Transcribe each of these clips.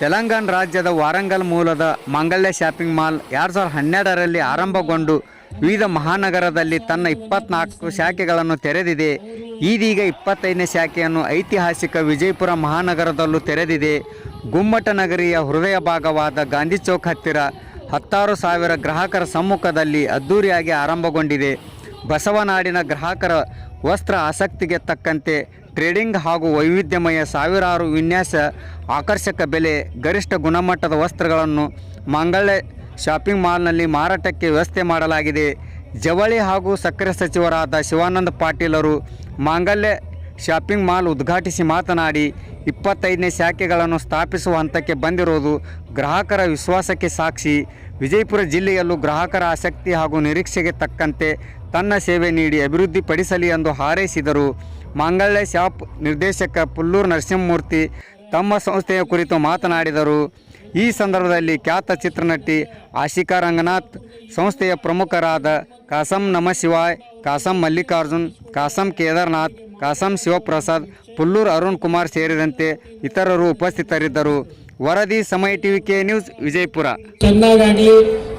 ತೆಲಂಗಾಣ ರಾಜ್ಯದ ವಾರಂಗಲ್ ಮೂಲದ ಮಂಗಳ್ಯ shopping mall ಎರಡು ಸಾವಿರದ ಹನ್ನೆರಡರಲ್ಲಿ ಆರಂಭಗೊಂಡು ವಿವಿಧ ಮಹಾನಗರದಲ್ಲಿ ತನ್ನ ಇಪ್ಪತ್ನಾಲ್ಕು ಶಾಖೆಗಳನ್ನು ತೆರೆದಿದೆ. ಇದೀಗ ಇಪ್ಪತ್ತೈದನೇ ಶಾಖೆಯನ್ನು ಐತಿಹಾಸಿಕ ವಿಜಯಪುರ ಮಹಾನಗರದಲ್ಲೂ ತೆರೆದಿದೆ. ಗುಮ್ಮಟ ನಗರಿಯ ಹೃದಯ ಭಾಗವಾದ ಗಾಂಧಿ ಚೌಕ್ ಹತ್ತಿರ ಹತ್ತಾರು ಸಾವಿರ ಗ್ರಾಹಕರ ಸಮ್ಮುಖದಲ್ಲಿ ಅದ್ದೂರಿಯಾಗಿ ಆರಂಭಗೊಂಡಿದೆ. ಬಸವನಾಡಿನ ಗ್ರಾಹಕರ ವಸ್ತ್ರ ಆಸಕ್ತಿಗೆ ತಕ್ಕಂತೆ ಟ್ರೇಡಿಂಗ್ ಹಾಗೂ ವೈವಿಧ್ಯಮಯ ಸಾವಿರಾರು ವಿನ್ಯಾಸ, ಆಕರ್ಷಕ ಬೆಲೆ, ಗರಿಷ್ಠ ಗುಣಮಟ್ಟದ ವಸ್ತ್ರಗಳನ್ನು ಮಂಗಳ ಶಾಪಿಂಗ್ ಮಾಲ್ನಲ್ಲಿ ಮಾರಾಟಕ್ಕೆ ವ್ಯವಸ್ಥೆ ಮಾಡಲಾಗಿದೆ. ಜವಳಿ ಹಾಗೂ ಸಕ್ಕರೆ ಸಚಿವರಾದ ಶಿವಾನಂದ ಪಾಟೀಲರು ಮಾಂಗಲ್ಯ ಶಾಪಿಂಗ್ ಮಾಲ್ ಉದ್ಘಾಟಿಸಿ ಮಾತನಾಡಿ, ಇಪ್ಪತ್ತೈದನೇ ಶಾಖೆಗಳನ್ನು ಸ್ಥಾಪಿಸುವ ಹಂತಕ್ಕೆ ಬಂದಿರುವುದು ಗ್ರಾಹಕರ ವಿಶ್ವಾಸಕ್ಕೆ ಸಾಕ್ಷಿ. ವಿಜಯಪುರ ಜಿಲ್ಲೆಯಲ್ಲೂ ಗ್ರಾಹಕರ ಆಸಕ್ತಿ ಹಾಗೂ ನಿರೀಕ್ಷೆಗೆ ತಕ್ಕಂತೆ ತನ್ನ ಸೇವೆ ನೀಡಿ ಅಭಿವೃದ್ಧಿಪಡಿಸಲಿ ಎಂದು ಹಾರೈಸಿದರು. ಮಾಂಗಲ್ಯ ಶಾಪ್ ನಿರ್ದೇಶಕ ಪುಲ್ಲೂರು ನರಸಿಂಹಮೂರ್ತಿ ತಮ್ಮ ಸಂಸ್ಥೆಯ ಕುರಿತು ಮಾತನಾಡಿದರು. ಈ ಸಂದರ್ಭದಲ್ಲಿ ಖ್ಯಾತ ಚಿತ್ರನಟಿ ಆಶಿಕಾ ರಂಗನಾಥ್, ಸಂಸ್ಥೆಯ ಪ್ರಮುಖರಾದ ಕಾಸಂ ನಮಶಿವಾಯ್ ಕಾಸಂ ಮಲ್ಲಿಕಾರ್ಜುನ್, ಕಾಸಂ ಕೇದಾರ್ನಾಥ್, ಕಾಸಂ ಶಿವಪ್ರಸಾದ್, ಪುಲ್ಲೂರು ಅರುಣ್ ಕುಮಾರ್ ಸೇರಿದಂತೆ ಇತರರು ಉಪಸ್ಥಿತರಿದ್ದರು. ವರದಿ ಸಮಯ ಟಿವಿ ಕೆ ನ್ಯೂಸ್ ವಿಜಯಪುರ.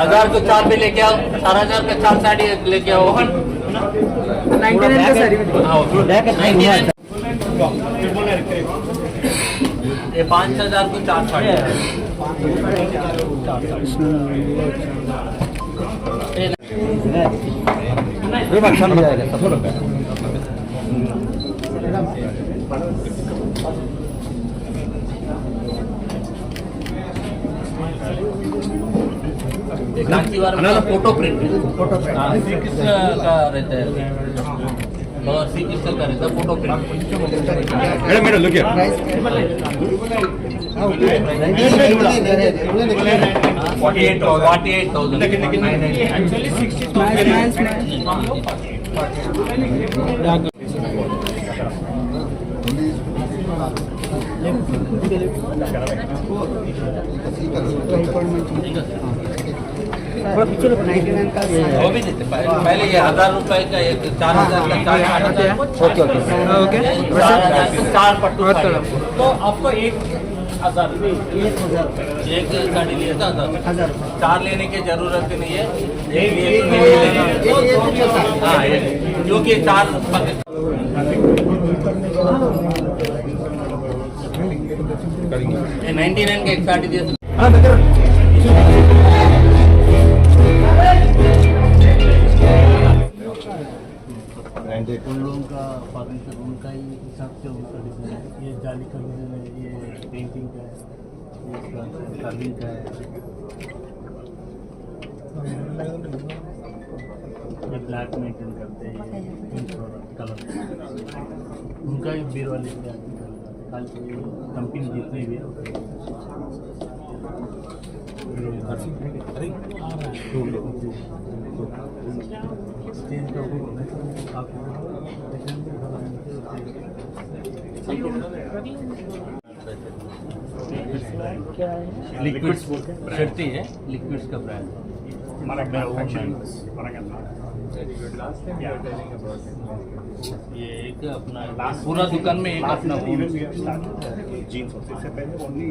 हज़ार के चार पे लेके आओ चार हज़ार के चार साड़ी लेके आओ। वन हाँ, ये पाँच हज़ार को चार साड़ी Thank you. అన్న photo print photo print Shrikrishna का रहता है और श्रीकृष्ण का रहता है photo print madam madam look ఇక్కడ ఇక్కడ वो भी देते पहले पहले ये हज़ार रुपए का एक चार हज़ार का चार ओके ओके चार हज़ार का चार पट्टू तो आपको एक हज़ार एक साड़ी लिया था हज़ार चार लेने की ज़रूरत नहीं है। नहीं लेने हाँ। क्योंकि चार ये 99 का एक साड़ी दिया उनका डिज़ाइन है ये जाली का डिज़ाइन है ये पेंटिंग का है कार्विंग का है। ये ब्लैक मेंटेन करते हैं कलर उनका ही? बीर वाले कंपनी जितनी भी है चेंज लिक्विड्स बोलते हैं। लिक्विड्स का ब्रांड ये एक अपना पूरा दुकान में एक अपना जीन्स होते इससे पहले ओनली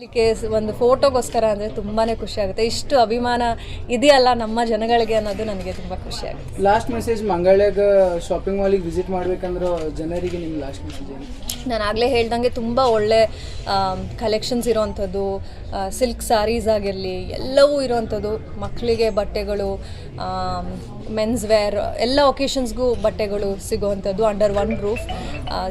ಮಾಡ್ಲಿಕ್ಕೆ ಒಂದು ಫೋಟೋಗೋಸ್ಕರ ಅಂದರೆ ತುಂಬಾ ಖುಷಿ ಆಗುತ್ತೆ. ಇಷ್ಟು ಅಭಿಮಾನ ಇದೆಯಲ್ಲ ನಮ್ಮ ಜನಗಳಿಗೆ ಅನ್ನೋದು ನನಗೆ ತುಂಬ ಖುಷಿ ಆಗುತ್ತೆ. ಲಾಸ್ಟ್ ಮೆಸೇಜ್ ಮಂಗಳಾಗ ಶಾಪಿಂಗ್ ಮಾಲಿಗೆ ವಿಸಿಟ್ ಮಾಡ್ಬೇಕಂದ್ರೆ ಜನರಿಗೆ ನಿಮ್ಮ ಲಾಸ್ಟ್ ಮೆಸೇಜ್ ನಾನು ಆಗಲೇ ಹೇಳ್ದಂಗೆ ತುಂಬ ಒಳ್ಳೆ ಕಲೆಕ್ಷನ್ಸ್ ಇರೋವಂಥದ್ದು ಸಿಲ್ಕ್ ಸ್ಯಾರೀಸ್ ಆಗಿರಲಿ ಎಲ್ಲವೂ ಇರೋವಂಥದ್ದು ಮಕ್ಕಳಿಗೆ ಬಟ್ಟೆಗಳು ಮೆನ್ಸ್ ವೇರ್ ಎಲ್ಲ ಒಕೇಶನ್ಸ್ಗೂ ಬಟ್ಟೆಗಳು ಸಿಗೋವಂಥದ್ದು ಅಂಡರ್ ಒನ್ ರೂಫ್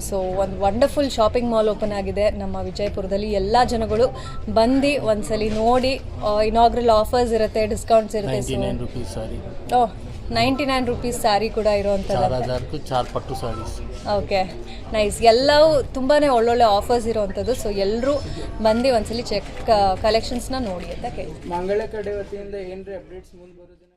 ಸೊ ಒಂದು ವಂಡರ್ಫುಲ್ ಶಾಪಿಂಗ್ ಮಾಲ್ ಓಪನ್ ಆಗಿದೆ. ನಮ್ಮ ವಿಜಯಪುರದಲ್ಲಿ ಎಲ್ಲ ಜನಗಳು ಬಂದು ಒಂದ್ಸಲಿ ನೋಡಿ ಇನಾಗ್ರಲ್ ಆಫರ್ಸ್ ಇರುತ್ತೆ ಡಿಸ್ಕೌಂಟ್ಸ್ ಇರುತ್ತೆ so ninety nine rupees sari ಕೂಡ ಇರುವಂಥದ್ದು ಓಕೆ ನೈಸ್ ಎಲ್ಲವೂ ತುಂಬಾ ಒಳ್ಳೊಳ್ಳೆ ಆಫರ್ಸ್ ಇರುವಂಥದ್ದು ಸೊ ಎಲ್ಲರೂ ಬಂದು ಒಂದ್ಸಲಿ ಚೆಕ್ ಕಲೆಕ್ಷನ್ಸ್ನ ನೋಡಿ ಅಂತ ಕೇಳಿ ಮಂಗಳ ವತಿಯಿಂದ ಏನ್ರಿ ಅಪ್ಡೇಟ್ಸ್ ಮುಂದೆ ಬರೋದು?